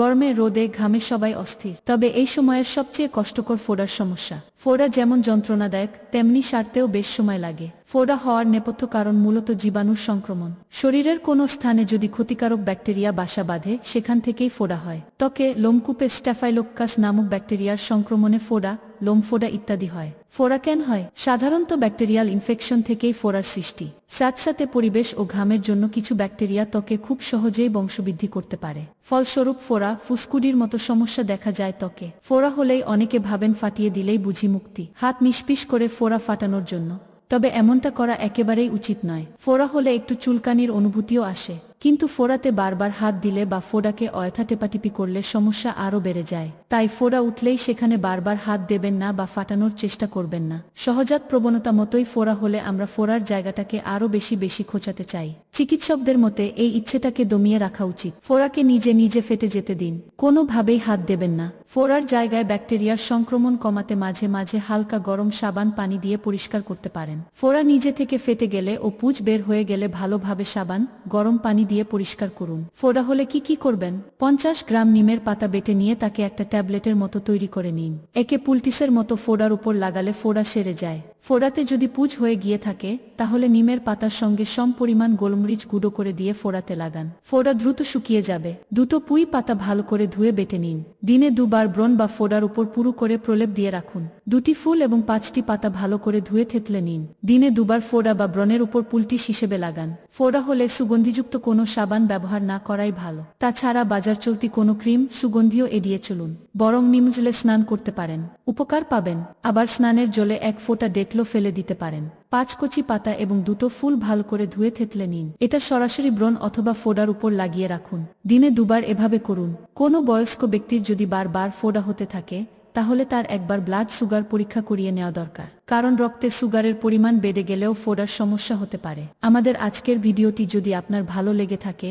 গরমে রোদে ঘামে সবাই অস্থির। তবে এই সময়ের সবচেয়ে কষ্টকর ফোড়ার সমস্যা। ফোড়া যেমন যন্ত্রণাদায়ক, তেমনি সারতেও বেশ সময় লাগে। ফোড়া হওয়ার নেপথ্য কারণ মূলত জীবাণুর সংক্রমণ। শরীরের কোনো স্থানে যদি ক্ষতিকারক ব্যাকটেরিয়া বাসা বাঁধে, সেখান থেকেই ফোড়া হয়। ত্বকে লোমকুপে স্ট্যাফাইলোক্কাস নামক ব্যাকটেরিয়ার সংক্রমণে ফোড়া লোমফোড়া ইত্যাদি হয়। ফোড়া কেন হয় সাধারণত ব্যাকটেরিয়াল ইনফেকশন থেকেই ফোড়ার সৃষ্টি। স্যাঁতস্যাঁতে পরিবেশ ও ঘামের জন্য কিছু ব্যাকটেরিয়া ত্বকে খুব সহজেই বংশবৃদ্ধি করতে পারে। ফলস্বরূপ ফোড়া ফুসকুডির মতো সমস্যা দেখা যায় ত্বকে। ফোড়া হলেই অনেকে ভাবেন ফাটিয়ে দিলেই বুঝি মুক্তি। হাত নিষ্পিস করে ফোড়া ফাটানোর জন্য। তবে এমনটা করা একেবারেই উচিত নয়। ফোড়া হলে একটু চুলকানির অনুভূতিও আসে। কিন্তু ফোড়াতে বারবার হাত দিলে বা ফোড়াকে অয়থা টেপাটিপি করলে সমস্যা আরও বেড়ে যায়। তাই ফোড়া উঠলেই সেখানে বারবার হাত দেবেন না বা ফাটানোর চেষ্টা করবেন না। সহজাত প্রবণতা মতোই ফোড়া হলে আমরা ফোড়ার জায়গাটাকে আরও বেশি বেশি খোঁচাতে চাই। চিকিৎসকদের মতে এই ইচ্ছেটাকে দমিয়ে রাখা উচিত। ফোড়াকে নিজে নিজে ফেটে যেতে দিন। কোনোভাবেই হাত দেবেন না। ফোড়ার জায়গায় ব্যাকটেরিয়ার সংক্রমণ কমাতে মাঝে মাঝে হালকা গরম সাবান পানি দিয়ে পরিষ্কার করতে পারেন। ফোড়া নিজে থেকে ফেটে গেলে ও পুজ বের হয়ে গেলে ভালোভাবে সাবান, গরম পানি দিয়ে পরিষ্কার করুন। ফোড়া হলে কি কি করবেন? পঞ্চাশ গ্রাম নিমের পাতা বেটে নিয়ে তাকে একটা ট্যাবলেটের মতো তৈরি করে নিন। একে পুলটিসের মতো ফোড়ার উপর লাগালে ফোড়া সেরে যায়। ফোড়াতে যদি পুজ হয়ে গিয়ে থাকে, তাহলে নিমের পাতার সঙ্গে সম পরিমাণ গোলমরিচ গুঁড়ো করে দিয়ে ফোড়াতে লাগান। ফোড়া দ্রুত শুকিয়ে যাবে। দুটো পুই পাতা ভালো করে ধুয়ে বেটে নিন। দিনে দুবার ব্রণ বা ফোড়ার উপর পুরু করে প্রলেপ দিয়ে রাখুন। দুটি ফুল এবং পাঁচটি পাতা ভালো করে ধুয়ে থেতলে নিন। দিনে দুবার ফোড়া বা ব্রণের উপর পুলটিস হিসেবে লাগান। ফোড়া হলে সুগন্ধিযুক্ত কোনো সাবান ব্যবহার না করাই ভালো। তাছাড়া বাজার চলতি কোনো ক্রিম সুগন্ধিও এড়িয়ে চলুন। বরং নিম জলে স্নান করতে পারেন। উপকার পাবেন। আবার স্নানের জলে এক ফোঁটা ডেটলো ফেলে দিতে পারেন। পাঁচ কচি পাতা এবং দুটো ফুল ভালো করে ধুয়ে থেতলে নিন। এটা সরাসরি ব্রণ অথবা ফোডার উপর লাগিয়ে রাখুন। দিনে দুবার এভাবে করুন। কোনো বয়স্ক ব্যক্তির যদি বারবার ফোডা হতে থাকে, তাহলে তার একবার ব্লাড সুগার পরীক্ষা করিয়ে নেওয়া দরকার। কারণ রক্তে সুগারের পরিমাণ বেড়ে গেলেও ফোডার সমস্যা হতে পারে। আমাদের আজকের ভিডিওটি যদি আপনার ভালো লেগে থাকে